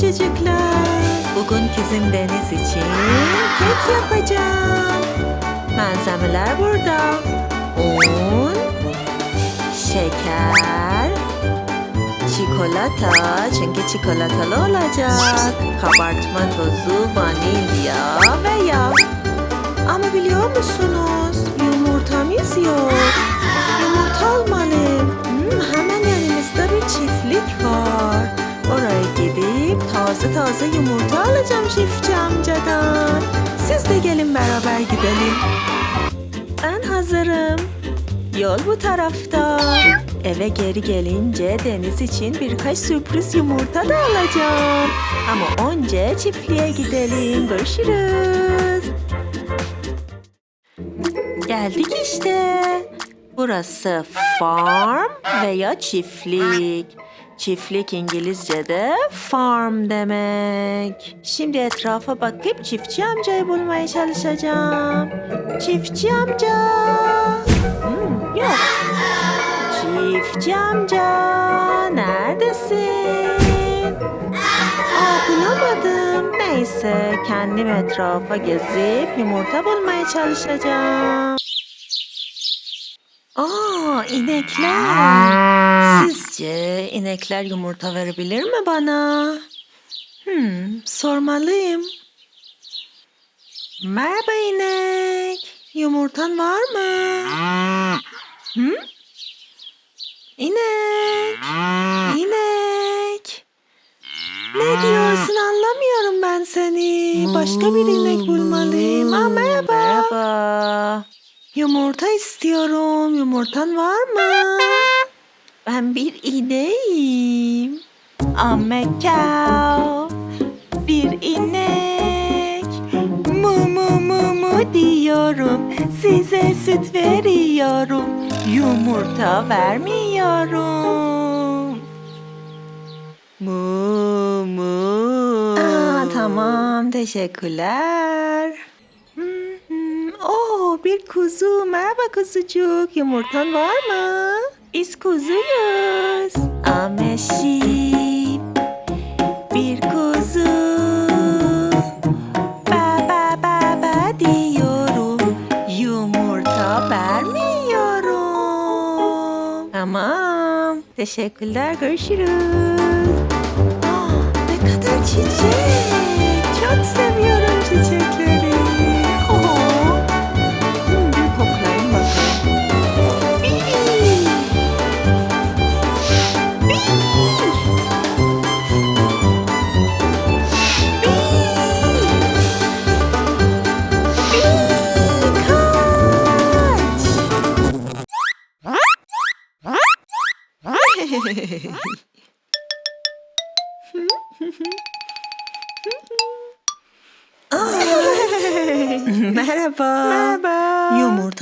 çocuklar. Bugün kızım Deniz için kek yapacağım. Malzemeler burada. Un, şeker, çikolata çünkü çikolatalı olacak. Kabartma tozu, vanilya ve yağ. Ama biliyor musunuz? Taze yumurta alacağım çiftçi amcadan. Siz de gelin beraber gidelim. Ben hazırım. Yol bu tarafta. Eve geri gelince Deniz için birkaç sürpriz yumurta da alacağım. Ama önce çiftliğe gidelim. Görüşürüz. Geldik işte. Burası farm veya çiftlik. Çiftlik İngilizce'de farm demek. Şimdi etrafa bakıp çiftçi amcayı bulmaya çalışacağım. Çiftçi amca. Hmm, yok. Çiftçi amca. Neredesin? Aa, bulamadım. Neyse kendim etrafa gezip yumurta bulmaya çalışacağım. Aa inekler. Sizce inekler yumurta verebilir mi bana? Hmm, sormalıyım. Merhaba inek. Yumurtan var mı? Hı? İnek. İnek. Ne diyorsun anlamıyorum ben seni. Başka bir inek bulmalıyım. Aa, merhaba. Merhaba. Yumurta istiyorum. Yumurtan var mı? Ben bir ineğim. I'm a cow. Bir inek. Mu mu mu mu diyorum. Size süt veriyorum. Yumurta vermiyorum. Mu mu. Aa, tamam teşekkürler. Hı hı. Oo, bir kuzu. Merhaba kuzucuk. Yumurtan var mı? Biz kuzuyuz. I'm. Bir kuzu. Ba ba ba ba diyorum. Yumurta vermiyorum. Tamam. Teşekkürler. Görüşürüz. Ah, ne kadar çiçek. Çok seviyorum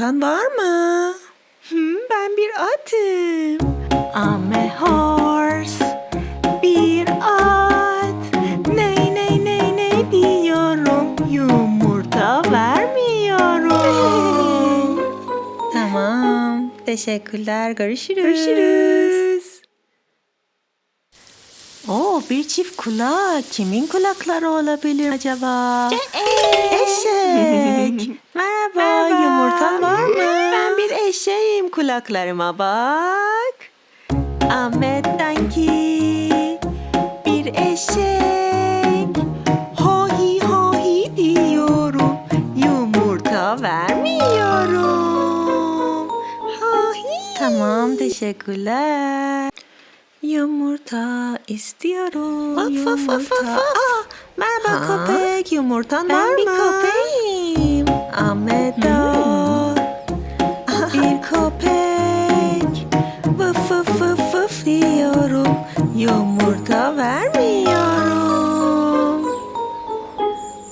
Yumurtan var mı? ben bir atım. I'm a horse. Bir at. Ney ney ney ney diyorum. Yumurta vermiyorum. tamam. Teşekkürler. Görüşürüz. Görüşürüz. Oo, bir çift kulak. Kimin kulakları olabilir acaba? Eşek. Merhaba, Kulaklarıma bak. Ahmet Danki. Bir eşek. Hohi hohi diyorum. Yumurta vermiyorum. Hohi. Tamam, teşekkürler. Yumurta istiyorum. Of, of, of, of, of. Aa, merhaba Ha? köpek. Yumurtan Ben var bir mı? köpeğim. Ahmet dog. Köpek. Vıf vıf vıf vıf diyorum. Yumurta vermiyorum.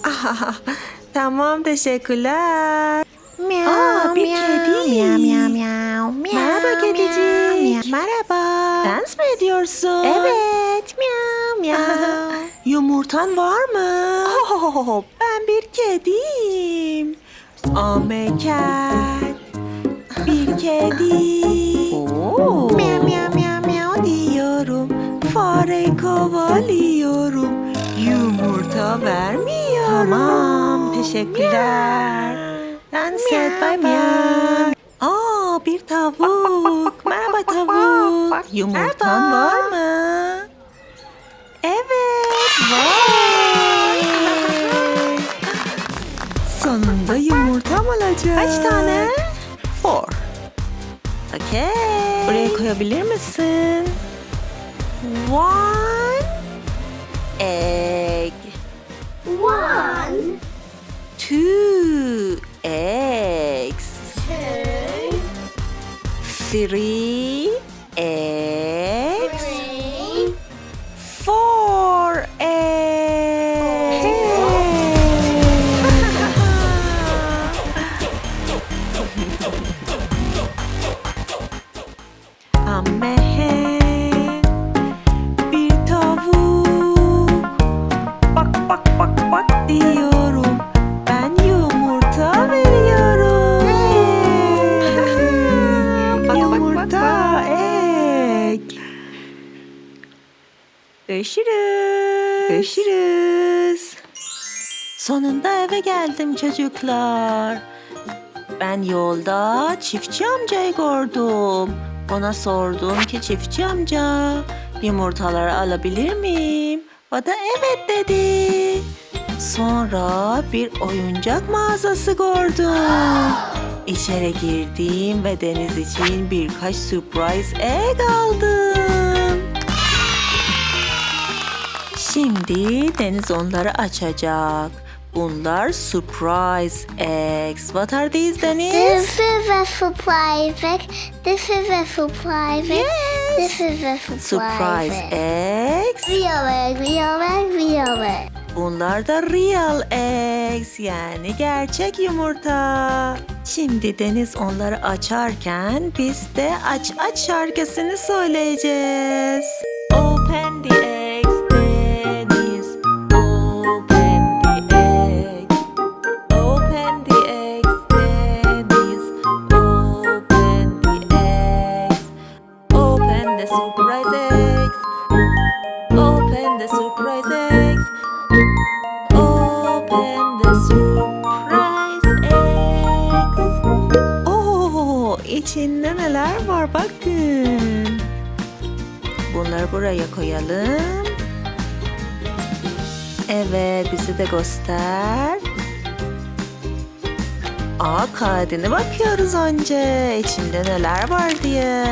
Ah, tamam teşekkürler. Miau, Aa, bir miau, kedi. Miau, miau, miau, miau, Merhaba kedicik. miau. Merhaba. Dans mı ediyorsun? Evet. Miau, miau. Yumurtan var mı? Oh, ben bir kediyim. I'm a cat. Bir kedi. Miau, miau, miau, miau. diyorum. Fare kovalıyorum. Aa vermiyorum. Tamam teşekkürler. Dans et bay bay. Aa bir tavuk. Merhaba tavuk. Yumurtan var mı? Evet var. Sonunda yumurtam olacak. Kaç tane? Four. Okay. Buraya koyabilir misin? One egg. One, Two eggs. two, Three Görüşürüz. Sonunda eve geldim çocuklar. Ben yolda çiftçi amcayı gördüm. Ona sordum ki çiftçi amca yumurtaları alabilir miyim? O da evet dedi. Sonra bir oyuncak mağazası gördüm. İçeri girdim ve Deniz için birkaç surprise egg aldım. Şimdi Deniz onları açacak. Bunlar surprise eggs. What are these Deniz? This is a surprise egg. This is a surprise egg. This is a surprise, Surprise egg. eggs. Real egg, real egg, real egg. Bunlar da real eggs yani gerçek yumurta. Şimdi Deniz onları açarken biz de aç aç şarkısını söyleyeceğiz. Buraya koyalım. Evet, bizi de göster. Aa, kağıdını bakıyoruz önce. İçinde neler var diye.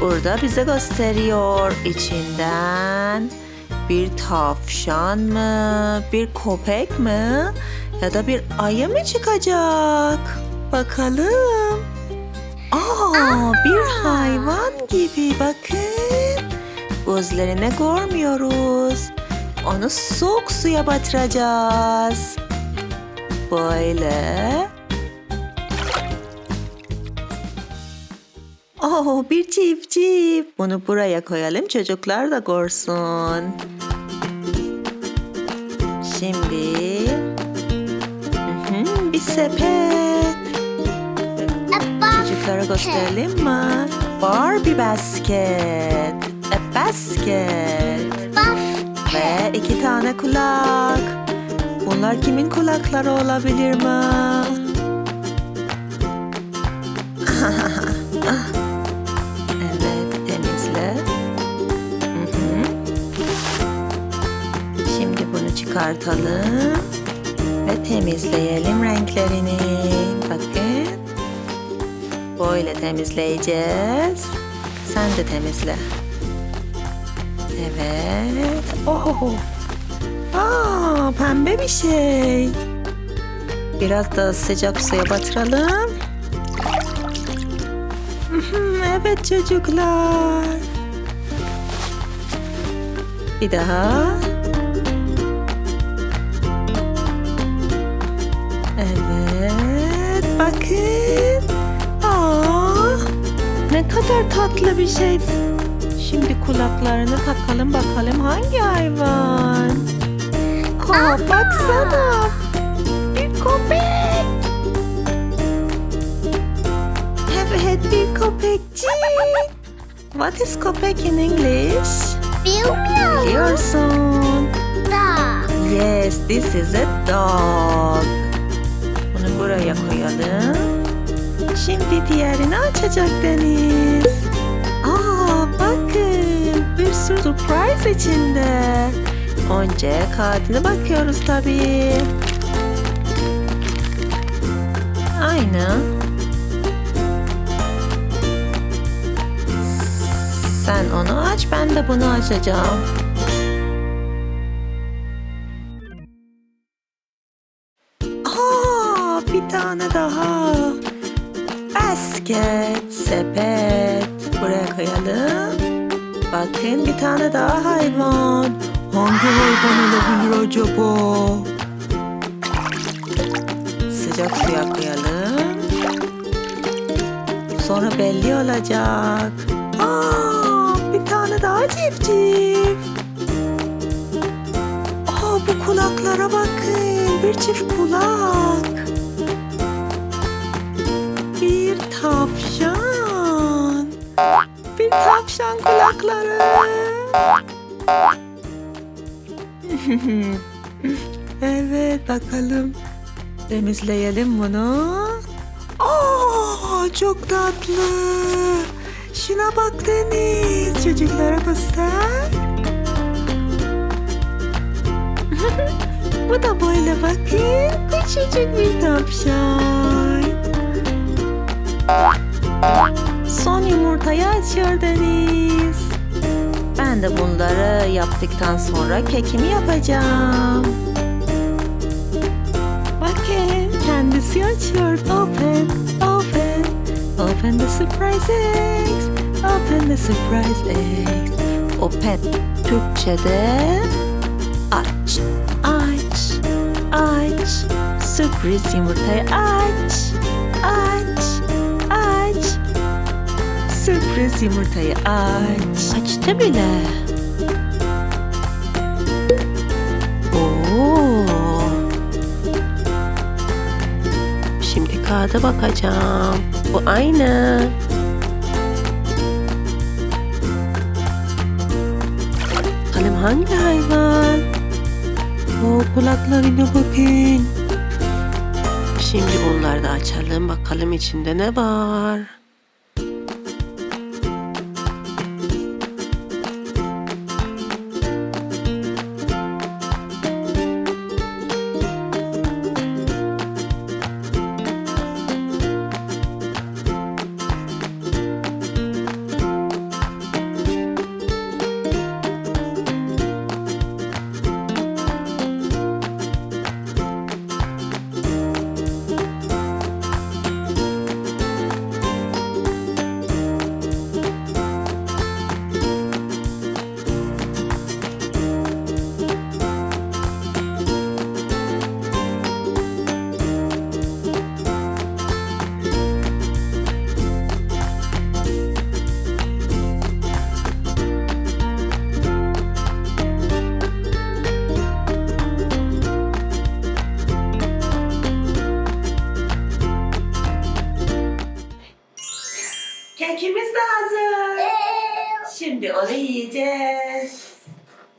Burada bize gösteriyor içinden bir tavşan mı, bir köpek mi ya da bir ayı mı çıkacak? Bakalım. Aa, bir hayvan gibi bakın. Gözlerine görmüyoruz. Onu soğuk suya batıracağız. Böyle. Oh, bir civciv. Bunu buraya koyalım çocuklar da görsün. Şimdi bir sepet. Çocuklara gösterelim mi? Barbie basket. Basket. Basket. Ve iki tane kulak. Bunlar kimin kulakları olabilir mi? evet, temizle. Hı hı. Şimdi bunu çıkartalım ve temizleyelim renklerini. Bakın. Böyle temizleyeceğiz. Sen de temizle. Evet. Oh. Aa, pembe bir şey. Biraz da sıcak suya batıralım. Evet çocuklar. Bir daha. Evet, bakın. Aa, ne kadar tatlı bir şey. Şimdi kulaklarını takalım bakalım hangi hayvan? Ha, baksana. Bir köpek. Evet, bir köpekçik. What is köpek in English? Meow. Biliyorsun. Dog. Yes, this is a dog. Bunu buraya koyalım. Şimdi diğerini açacak Deniz. Bakın bir sürü surprise içinde. Önce kağıdına bakıyoruz tabii. Aynı. Sen onu aç, ben de bunu açacağım. Aa, bir tane daha. Basket, sepet. Buraya koyalım. Bakın bir tane daha hayvan. Hangi hayvan olabilir acaba? Sıcak suya koyalım. Sonra belli olacak. Aa, bir tane daha civciv. Aa, bu kulaklara bakın. Bir çift kulak. Bir tavşan. Bir tavşan kulakları. evet bakalım. Temizleyelim bunu. Aa, çok tatlı. Şuna bak Deniz. Çocuklara göster. Bu da böyle bakın. Küçücük bir tavşan. Son yumurtayı açıyor Deniz. Ben de bunları yaptıktan sonra kekimi yapacağım. Bakın kendisi açıyor. Open, open, open the surprise eggs. Open the surprise eggs. Open. Türkçe'de aç, aç, aç. Sürpriz yumurtayı aç, aç. Sürpriz yumurtayı aç. Açtı bile. Oo. Şimdi kağıda bakacağım. Bu aynı. Bakalım hangi hayvan? O kulaklarına bakın. Şimdi bunları da açalım. Bakalım içinde ne var.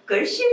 Hazır. Şimdi onu yiyeceğiz. Görüşürüz.